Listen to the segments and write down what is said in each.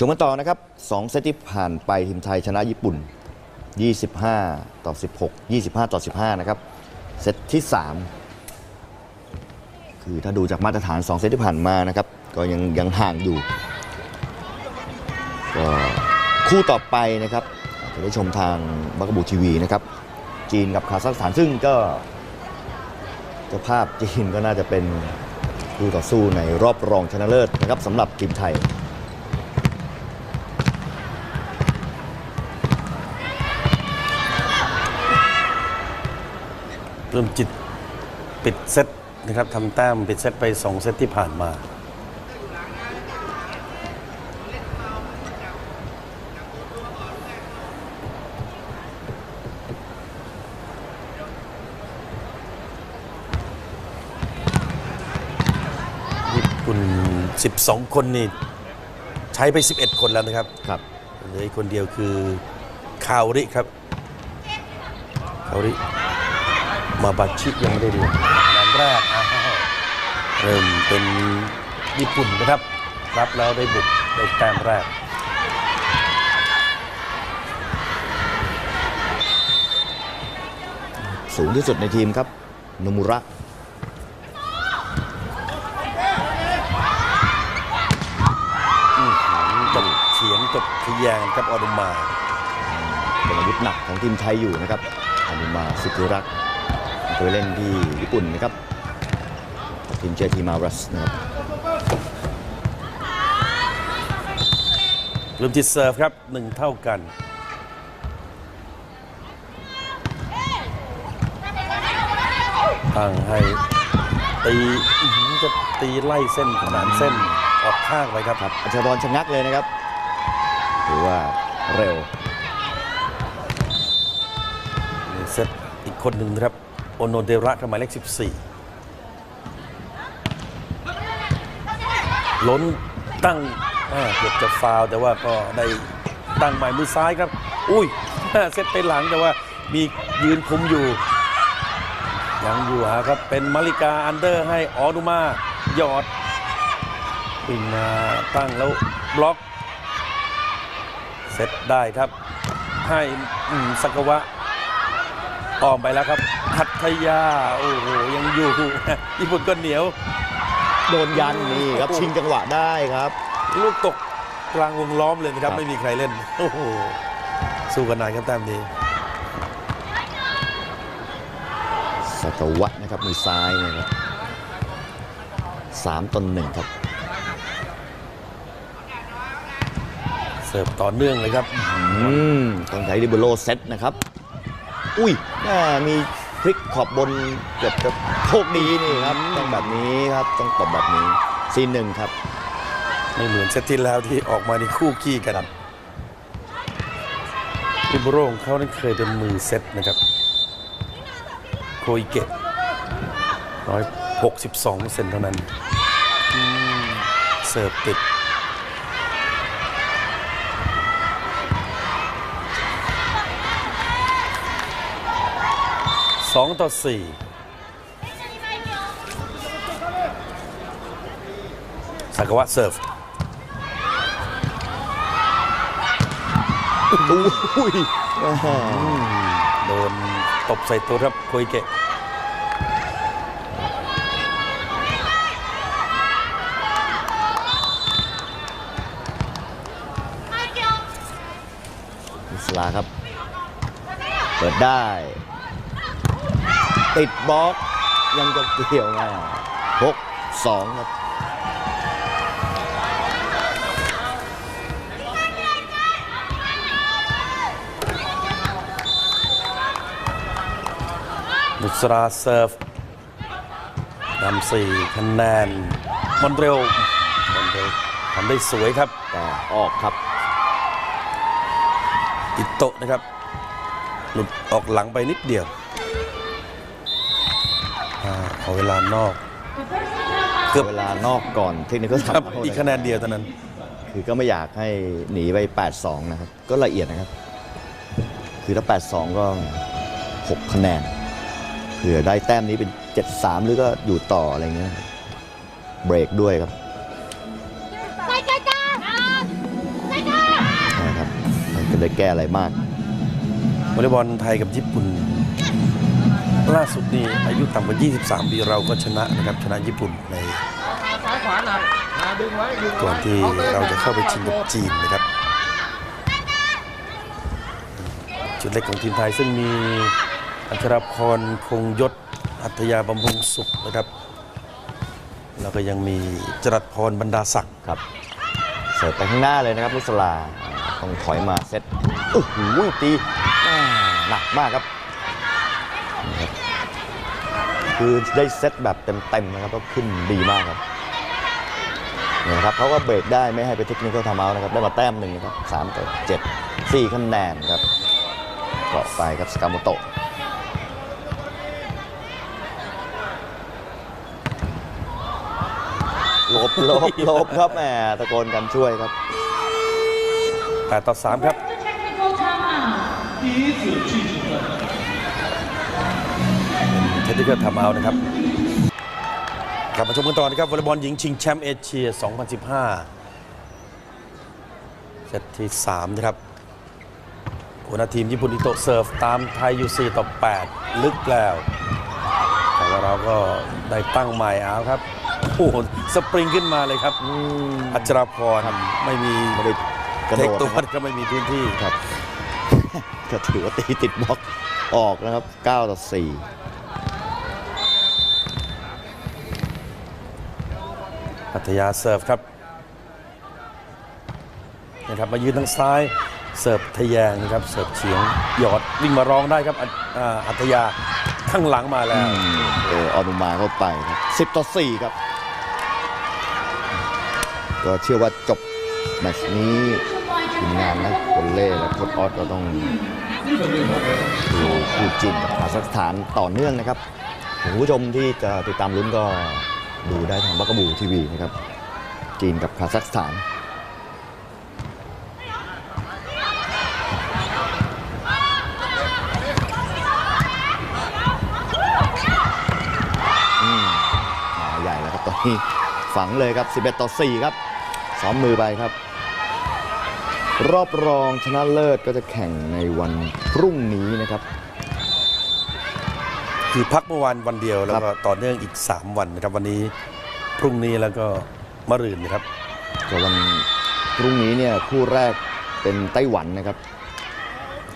ชมกันต่อนะครับ2เซตที่ผ่านไปทีมไทยชนะญี่ปุ่น 25 ต่อ 16 25 ต่อ 15 นะครับ เซตที่ 3 คือถ้าดูจากมาตรฐาน 2 เซตที่ผ่านมานะครับ ก็ยังยังห่างอยู่ก็คู่ต่อไปนะครับจจะได้ชมทางบักบูทีวีนะครับ จีนกับคาซัคสถานซึ่งก็เจ้าภาพจีนก็น่าจะเป็นคู่ต่อสู้ในรอบรองชนะเลิศนะครับสำหรับทีมไทย เริ่มจิตปิดเซตนะครับทำแต้มปิดเซตไป 2 เซตที่ผ่านมาญี่ปุ่น12 คนนี่ใช้ไป 11 คนแล้วนะครับครับเหลืออีกคนเดียวคือคาวริครับคาวริ มาบาชิยังไม่ได้ดูนันแรกอ้าวเริ่มเป็นญี่ปุ่นนะครับ รับแล้วได้บุกได้แต้มแรกสูงที่สุดในทีมครับโนมุระจบเฉียงจบทะแยงครับออดุมาเป็นอาวุธหนักของทีมไทยอยู่นะครับอานุมาสุกุรักษ์ เคยเล่นที่ญี่ปุ่นนะครับทีมเจทีมารัสนะครับเริ่มที่เซิร์ฟครับหนึ่งเท่ากันตั้งให้ตีอื้อหือจะตีไล่เส้นขนานเส้นออกข้างไปครับครับอัชรพรชะงักเลยนะครับถือว่าเร็วนี่เซตอีกคนหนึ่งนะครับ โอโนเดระทำไมายเลข 14 ล้นตั้งเกือบจะฟาวแต่ว่าก็ได้ตั้งใหม่มือซ้ายครับ อุ้ยเซตไปหลังแต่ว่ามียืนคุมอยู่ ยังอยู่หาครับ เป็นมาริกาอันเดอร์ให้ออดุมาหยอดวิ่งมาตั้งแล้วบล็อก เซตได้ครับ ให้สักวะ อ้อมไปแล้วครับพัทยา โอ้โห ยังอยู่ญี่ปุ่นก็เหนียว โดนยันนี่ครับชิงจังหวะได้ครับ ลูกตกกลางวงล้อมเลยนะครับครับ ไม่มีใครเล่น โอ้โห สู้กันนานครับแต้มนี้สัตวะนะครับมือซ้ายนะครับสามต่อหนึ่งครับ เสิร์ฟต่อเนื่องเลยครับอืมต้องใช้ดิเบโลเซตนะครับ อุ้ยแม่มีพลิกขอบบนเกือบจะโชคดีนี่ครับต้องแบบนี้ครับต้องตบแบบนี้ซีหนึ่งครับไม่เหมือนเซตที่แล้วที่ออกมาในคู่ขี้กันริบโร่ของเขานั้นเคยเป็นมือเซตนะครับโคอิเกะร้อยหกสิบสองเซนเท่านั้นอืมเสิร์ฟติด สองต่อสี่สากาวะเสิร์ฟอุ้ยอ่าโดนตบใส่ตัวครับโคอิเกะอิสลาครับ เปิดได้ ติดบล็อกยังจะเกี่ยวไงหกสองครับบุษราเซิร์ฟนำสี่คะแนนมอนเรลมอนเรลทำได้สวยครับแต่ออกครับ อิโตะนะครับ หลุดออกหลังไปนิดเดียว อเวลานอก เกือบ เวลานอกก่อนเทคนิคก็คับทำอีกคะแนนเดียวเท่านั้น คือก็ไม่อยากให้หนีไป 8-2 นะครับ ก็ละเอียดนะครับ คือถ้า 8-2 ก็ 6 คะแนนเผื่อได้แต้มนี้เป็น 7-3 หรือก็อยู่ต่ออะไรเงี้ยเบรกด้วยครับไปใกลๆไปใกล ใช่ครับมันจะได้แก้อะไรมาก วอลเลย์บอลไทยกับญี่ปุ่น ล่าสุดนี่อายุต่ำกว่า 23 ปีเราก็ชนะนะครับชนะญี่ปุ่นในซ้ายขวาหนักมาดึงไว้ดึงไว้ก่อนที่เราจะเข้าไปชิงกับจีนนะครับ จุดเล็กของทีมไทยซึ่งมีอัชรพรคงยศอัธยาบำรุงสุขนะครับ แล้วก็ยังมีจรัสพรบรรดาศักดิ์ครับ เสิร์ฟไปข้างหน้าเลยนะครับนุสลาต้องถอยมาเซตโอ้โหตีหนักมากครับนี่ครับ คือได้เซตแบบเต็มๆนะครับก็ขึ้นดีมากครับเนี่ยนะครับเขาก็เบรกได้ไม่ให้ไปเทคนิคเขาทำเอานะครับได้มาแต้มหนึ่งนะครับสามต่อเจ็ดสี่คะแนนครับเกาะไปครับสกามโมโตะหลบหลบหลบครับแหมตะโกนกันช่วยครับ8ต่อ3ครับ Technical timeout. เทนนิเกอร์ทำเอานะครับกลับมาชมกันต่อนะครับวอลเลย์บอลหญิงชิงแชมป์เอเชีย 2015 เซตที่ 3 นะครับหัวหน้าทีมญี่ปุ่นอิโตเซิร์ฟ ตามไทยยู่4ต่อ 8 ลึกแล้วแต่ว่าเราก็ได้ตั้งใหม่เอาครับโอ้โหสปริงขึ้นมาเลยครับอัจราพรไม่มีไม่ได้กระเทโดคดตัวนะครับก็ไม่มีพื้นที่ครับก็ถือว่าตีติดบล็อกออกนะครับ 9 ต่อ 4 พัทยาเสิร์ฟครับนะครับมายืนทางซ้ายเสิร์ฟทะแยงครับเสิร์ฟเฉียงหยอดวิ่งมาร้องได้ครับอัธยาข้างหลังมาแล้วเอออนุมาเข้าไปครับ10ต่อ4ครับ ก็เชื่อว่าจบแมตช์นี้ทีมงานนะคนเล่และโค้ชออสก็ต้องดูคู่จินกับคาซัคสถานต่อเนื่องนะครับ ผู้ชมที่จะติดตามลุ้นก็ ดูได้ทางบักกะบูทีวีนะครับ จีนกับคาซัคสถานมาใหญ่แล้วครับตอนนี้ฝังเลยครับ 11 ต่อ 4 ครับซ้อมมือไปครับ รอบรองชนะเลิศก็จะแข่งในวันพรุ่งนี้นะครับ คือพักเมื่อวานวันเดียวแล้วก็ต่อเนื่องอีก 3 วันนะครับวันนี้พรุ่งนี้แล้วก็มะรืนนะครับก็วันพรุ่งนี้เนี่ยคู่แรกเป็นไต้หวันนะครับ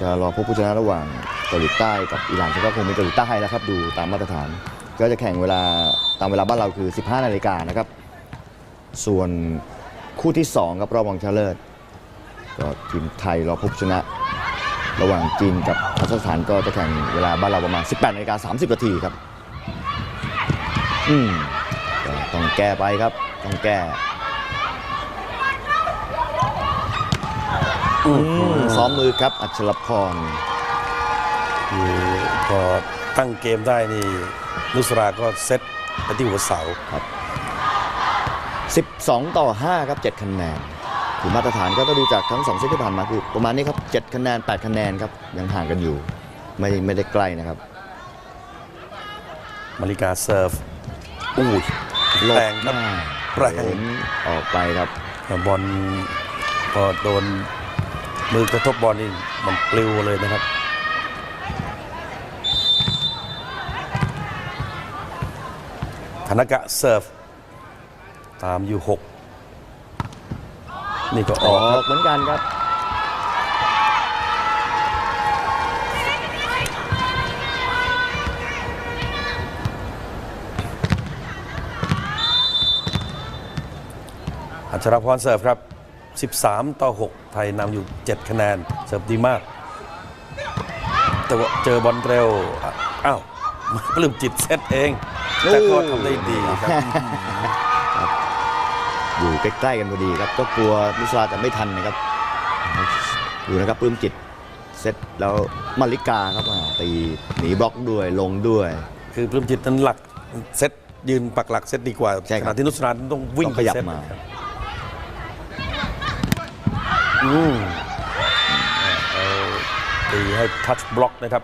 จะรอพบผู้ชนะระหว่างเกาหลีใต้กับอิหร่านซึ่งก็คงเป็นเกาหลีใต้แล้วครับดูตามมาตรฐาน ก็จะแข่งเวลาตามเวลาบ้านเราคือ 15 นาฬิกานะครับ ส่วนคู่ที่2ครับรอบรองชนะเลิศก็ทีมไทยรอพบชนะ ระหว่างจีนกับคาซัคสถานก็จะแข่งเวลาบ้านเราประมาณ 18นาฬิกา30นาทีครับ อืมก็ต้องแก้ไปครับ ต้องแก้อืมซ้อมมือครับอัชรพรคือพอตั้งเกมได้นี่นุสราก็เซตไปที่หัวเสา12 ต่อ 5 ครับ 7 คะแนน ถือมาตรฐานก็ต้องดูจากทั้ง2เซตที่ผ่านมาคือประมาณนี้ครับ7คะแนน8คะแนนครับยังห่างกันอยู่ ไม่ไม่ได้ใกล้นะครับ มาริกาเซิร์ฟอุ้ยหลบแรงครับหน้าแรงเห็นออกไปครับบอลพอโดนมือกระทบบอลนี่มันปลิวเลยนะครับธนกะเซิร์ฟ ตามอยู่6 นี่ก็ออออกครับกเหมือนกันครับ อัชรพรเสิร์ฟครับ 13 ต่อ 6 ไทยนำอยู่ 7 คะแนน เสิร์ฟดีมาก แต่ว่าเจอบอลเร็วอะอ้าวปลื้มจิตเซตเอง แต่ก็ทำได้ดีครับ อยู่ใกล้ๆกันพอดีครับก็กลัวนุสราจะไม่ทันนะครับดูนะครับปลื้มจิตเซตแล้วมาริกาครับอ่าตีหนีบล็อกด้วยลงด้วย คือปลื้มจิตนั้นหลักเซตยืนปักหลักเซตดีกว่าใช่ครับขณะที่นุสรานต้องวิ่งต้องขยับไปเซตมาครับอืมเอาตีให้ทัชบล็อกนะครับ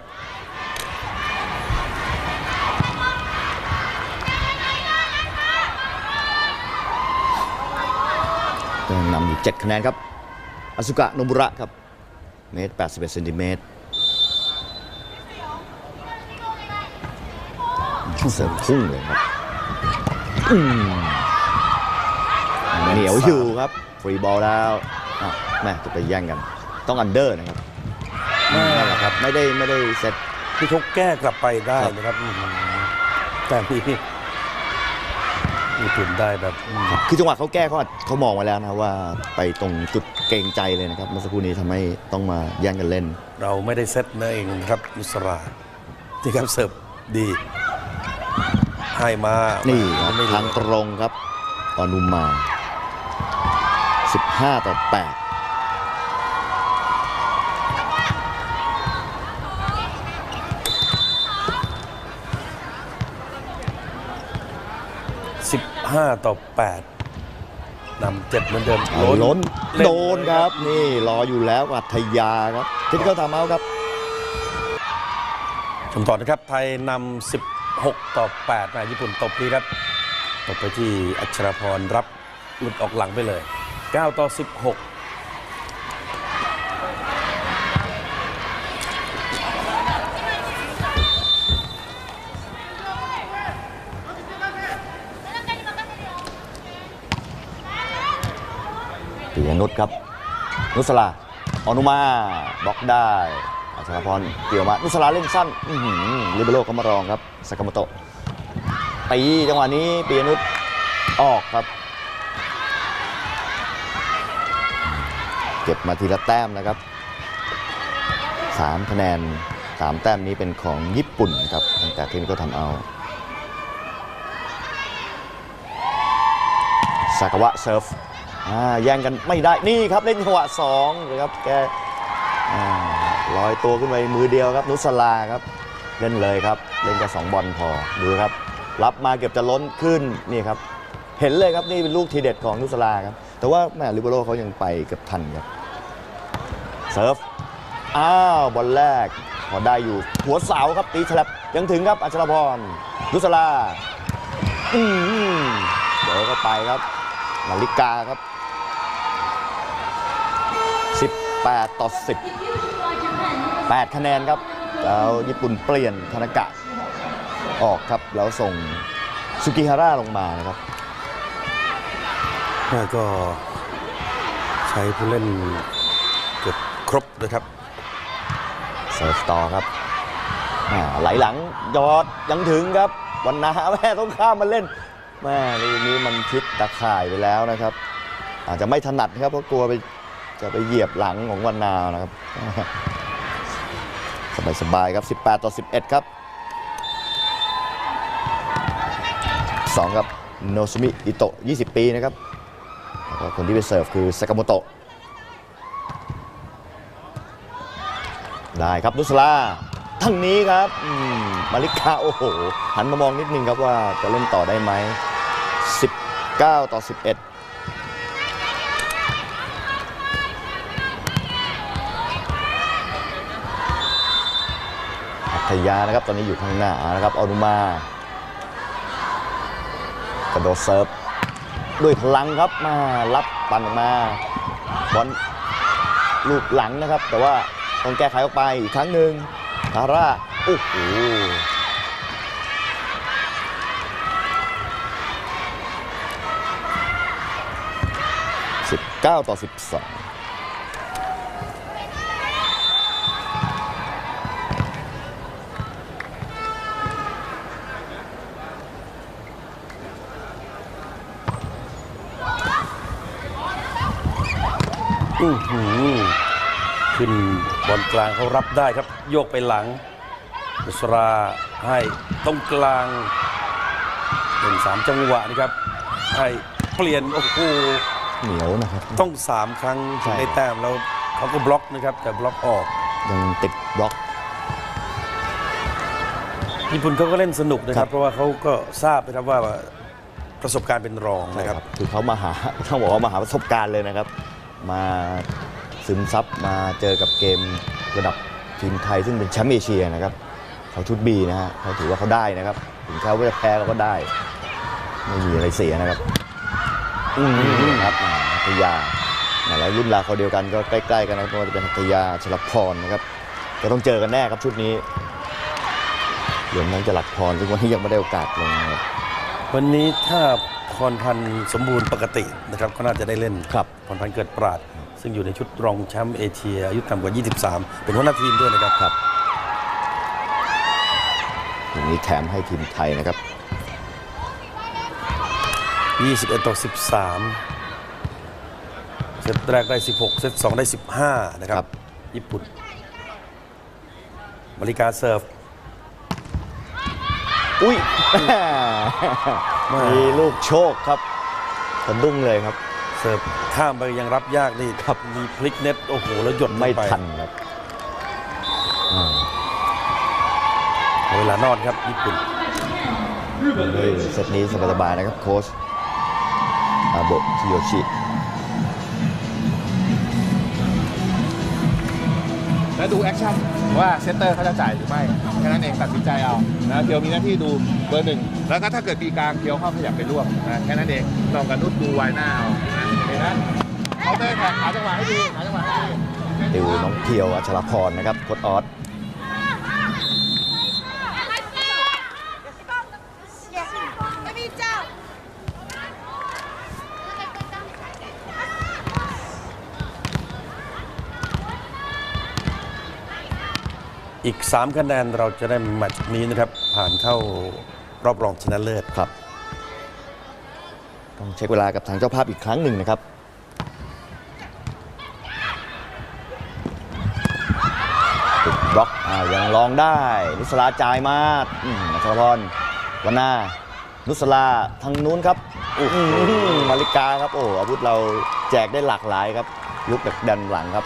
ก็นำอยู่ 7 คะแนนครับอสุกะโนบุระครับเมตร81เซนติเมตรเสริมพุ่งเลยครับอืมเหนียวอยู่ครับ ฟรีบอลแล้วอะแม่จะไปแย่งกัน ต้องอันเดอร์นะครับนั่นแหละครับ ไม่ได้ไม่ได้เซตที่เขาแก้กลับไปได้ครับนะครับอื้อหือแต่นี่ ญี่ปุ่นได้แบบอืมคือจังหวะเขาแก้เขาอาจเขามองไว้แล้วนะว่าไปตรงจุดเกรงใจเลยนะครับเมื่อสักครู่นี้ทำให้ต้องมาแย่งกันเล่น เราไม่ได้เซตนั่นเองครับนุสราที่ครับเสิร์ฟดีให้มานี่นี่ครับไม่ทางตรงครับออนุมา 15 ต่อ 8 สิบห้าต่อแปดนำเจ็ดเหมือนเดิมเอาล้นเล่โดนครับ นี่รออยู่แล้วอัธยาครับทิศเขาทำเอาครับชมต่อนะครับ ไทยนำ16 ต่อ8นะญี่ปุ่นตบดีครับตบไปที่อัชรพรรับหลุดออกหลังไปเลย 9 ต่อ 16 ปิยนุชครับ นุสลาออนุมาบล็อกได้อัชรพรเกี่ยวมา นุสลาเล่นสั้นอื้อหือลิเบโรก็มารองครับสากามโตตีจังหวะนี้ปิยนุชออกครับ เก็บมาทีละแต้มนะครับสามคะแนนสามแต้มนี้เป็นของญี่ปุ่นครับตั้งแต่ที่นี่ก็ทำเอาสากาวะเซิร์ฟ แย่งกันไม่ได้นี่ครับเล่นจังหวะสองนะครับแกลอยตัวขึ้นไปมือเดียวครับ นุสลาครับ เล่นเลยครับ เล่นแค่สองบอลพอดูครับ รับมาเก็บจะล้นขึ้นนี่ครับ เห็นเลยครับนี่เป็นลูกทีเด็ดของนุสลาครับ แต่ว่าแม่ลิเบโรเขายังไปเกับทันครับเซิร์ฟอ้าวบอลแรกพอได้อยู่หัวเสาครับตีฉลับยังถึงครับอัชรพรนุสลาเดี๋ยวก็ไปครับนาฬิกาครับ 18ต่อ 10 8 คะแนนครับแล้วญี่ปุ่นเปลี่ยนธนากะออกครับ แล้วส่งสุกิฮาร่าลงมานะครับแล้วก็ใช้ผู้เล่นเกือบครบนะครับเซิร์ฟต่อครับอ่าไหลหลังยอดยังถึงครับวันนาแม่ต้องข้ามมาเล่นแม่ลูกนี้มันพิษตะข่ายไปแล้วนะครับ อาจจะไม่ถนัดนะครับเพราะกลัวไป จะไปเหยียบหลังของวันนานะครับ สบายๆครับ 18 ต่อ 11 ครับ 2 ครับ โนซุมิ อิโตะ 20 ปีนะครับ แล้วก็คนที่ไปเสิร์ฟคือสากาโมโตะ ได้ครับนุสลาทางนี้ครับมมาริกา โอ้โห หันมามองนิดนึงครับว่าจะเล่นต่อได้ไหม19 ต่อ 11 อัธยานะครับ ตอนนี้อยู่ข้างหน้านะครับออนุมากระโดดเซิร์ฟด้วยพลังครับมารับปั่นออกมาบอลลูกหลังนะครับ แต่ว่าต้องแก้ไขออกไปอีกครั้งหนึ่งคาร่าโอ้โหสิบเก้าต่อสิบสอง อื้อหือขึ้นบอลกลางเขารับได้ครับ โยกไปหลังนุสราให้ตรงกลางเป็นสามจังหวะนะครับ ให้เปลี่ยนโอ้โหเหนียวนะครับ ต้องสามครั้งใช่ถึงได้แต้มแล้วเขาก็บล็อกนะครับ แต่บล็อกออก ยังติดบล็อก ญี่ปุ่นเขาก็เล่นสนุกนะคครัรับ บ เพราะว่าเขาก็ทราบนะครับว่าประสบการณ์เป็นรองใช่นะคครัรับบคือเขามาหา ต้องบอกว่ามาหาประสบการณ์เลยนะครับ มาซึมซับมาเจอกับเกมระดับทีมไทยซึ่งเป็นแชมป์เอเชียนะครับเขาชุดบีนะฮะเขาถือว่าเขาได้นะครับ ถึงเขาจะแพ้เขาก็ได้ ไม่มีอะไรเสียนะครับอืมครับอ่าพัทยาแล้วรุ่นราวเขาวเดียวกันก็ใกล้ๆกันนะครับไม่ว่าจะเป็นหัตถยาชลพรนะครับ ก็ต้องเจอกันแน่ครับชุดนี้รวมทั้งจลักพรซึ่งวันนี้ยังไม่ได้โอกาสลงนะครับวันนี้ถ้า พรพันธ์สมบูรณ์ปกตินะครับก็น่าจะได้เล่นครับพรพันธ์เกิดปราด ซึ่งอยู่ในชุดรองแชมป์เอเชียอายุต่ำกว่า 23 เป็นหัวหน้าทีมด้วยนะครับครับอย่างนี้แถมให้ทีมไทยนะครับ 21 ต่อ 13 เซตแรกได้ 16 เซต2ได้ 15 นะคครัรับบญี่ปุ่นมาริกาเซิร์ฟ อุ้ย มามีลูกโชคครับสะดุ้งเลยครับ เสิร์ฟข้ามไปยังรับยากนี่ครับมีพลิกเน็ตโอ้โหแล้วหยดลงไม่ปทันครับอ่าเวลานอนครับญี่ปุ่นเฮ้ยเซตนี้สบายๆนะครับโค้ชอาโบะคิโยชิ แล้วดูแอคชั่นว่าเซตเตอร์เขาจะจ่ายหรือไม่แค่นั้นเองตัดสินใจเอานะเพียวมีหน้าที่ดูเบอร์หนึ่งแล้วก็ถ้าเกิดปีกลางเพียวเข้าขยับไปร่วมนะแค่นั้นเองลองกันนุดดูไวหน้าเอาเห็นไหมเขาเตอร์แขกหาจังหวะให้ดีหาจังหวะให้ดีดูน้องเพียวอัชรพรนะครับโคตรออส อีก 3 คะแนนเราจะได้แมตช์นี้นะครับ ผ่านเข้ารอบรองชนะเลิศครับ ต้องเช็คเวลากับทางเจ้าภาพอีกครั้งหนึ่งนะครับ ติดบล็อกอ่ายังลองได้ นุสลาจ่ายมาอืมอัชรพรวันนานุสลาทางนู้นครับอื้อหือมาริกาครับ โอ้อาวุธเราแจกได้หลากหลายครับ ลุกจากดันหลังครับ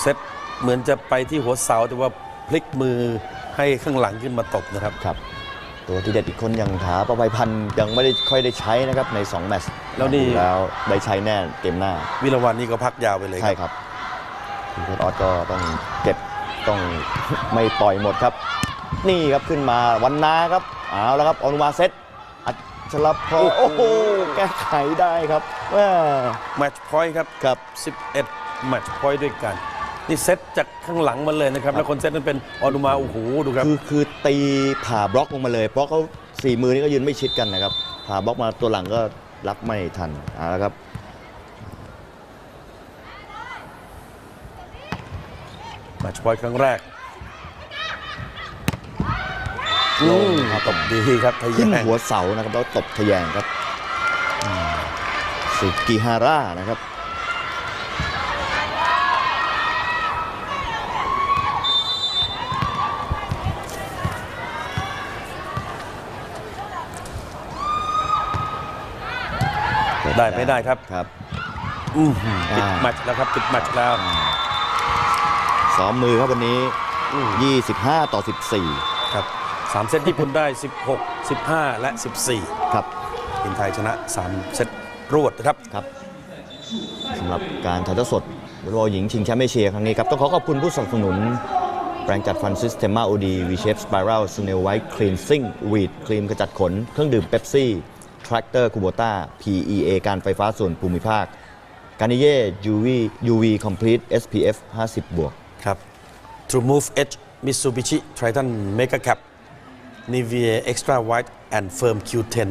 เซตเหมือนจะไปที่หัวเสาแต่ว่า พลิกมือให้ข้างหลังขึ้นมาตบนะครับครับ ตัวที่เด็ดอีกคนอย่างถาประภัยพันธ์ยังไม่ได้ค่อยได้ใช้นะครับใน 2 แมตช์แล้วนี่ดูแล้วได้ใช้แน่เกมหน้า วิรวันนี่ก็พักยาวไปเลยใช่ครับคุณโค้ชออสก็ต้องเก็บต้องไม่ปล่อยหมดครับ นี่ครับขึ้นมาวันนาครับเอาแล้วครับออนุมาเซตอัชรพรโอ้โหแก้ไขได้ครับแม่แมตช์พอยต์ครับครับ 11แมตช์พอยต์ด้วยกัน นี่เซตจากข้างหลังมาเลยนะครับ แล้วคนเซตนั้นเป็นออนุมาโอ้โหดูครับ คือคือตีผ่าบล็อกลงมาเลย เพราะเขาสี่มือนี่ก็ยืนไม่ชิดกันนะครับ ผ่าบล็อกมาตัวหลังก็รับไม่ทันเอาละครับแมตช์พอยต์ครั้งแรกลงครับตบดีครับทะขึ้นแยงหัวเสานะครับแล้วตบทะแยงครับอืมสุกิฮาร่านะครับ ได้ไม่ได้ครับครับอื้อหือปิดอ่าแมตช์แล้วครับปิดแมตช์แล้วซ้อมมือครับวันนี้ อืม25 ต่อ 14 ครับสามเซตญี่ปุ่นได้ 16 15 และ 14ครับทีมไทยชนะ 3 เซตรวดนะครับครับสำหรับการถ่ายทอดสดวอลเลย์บอลหญิงชิงแชมป์เอเชียครั้งนี้ครับ ต้องขอขอบคุณผู้สนับสนุน แปรงจัดฟันซิสเตม a าโอดีวีเชฟสไปรัลสเนลไวท์คลีนซิ่งวีดครีมขจัดขน เครื่องดื่มเ e ปซี่ ทรัคเตอร์คูโบต้า PEA การไฟฟ้าส่วนภูมิภาคกานิเย่ UV UV Complete SPF 50 บวกครับ True Move Edge Mitsubishi Triton Mega Cap Nivea Extra White and Firm Q10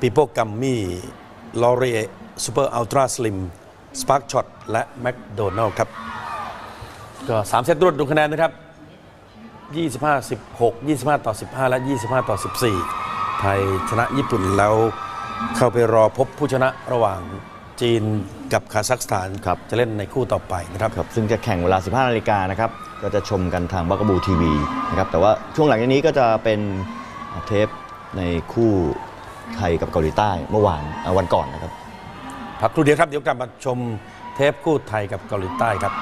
People Gummy L'Oreal Super Ultra Slim Spark Shot และ McDonald ครับ ก็ 3 เซตรวดดูคะแนนนะครับ 25 16 25 ต่อ 15 และ 25 ต่อ 14 ยชนะญี่ปุ่นแล้วเข้าไปรอพบผู้ชนะระหว่างจีนกับคาซัคสถานครับ จะเล่นในคู่ต่อไปนะครับครับ ซึ่งจะแข่งเวลา 15 นาฬิกานะครับ ก็จะชมกันทางบักบูทีวีนะครับ แต่ว่าช่วงหลังจากนี้ก็จะเป็นเทปในคู่ไทยกับเกาหลีใต้เมื่อวานอ่าวันก่อนนะครับ พักครู่เดียวครับ เดี๋ยวกลับมาชมเทปคู่ไทยกับเกาหลีใต้ครับ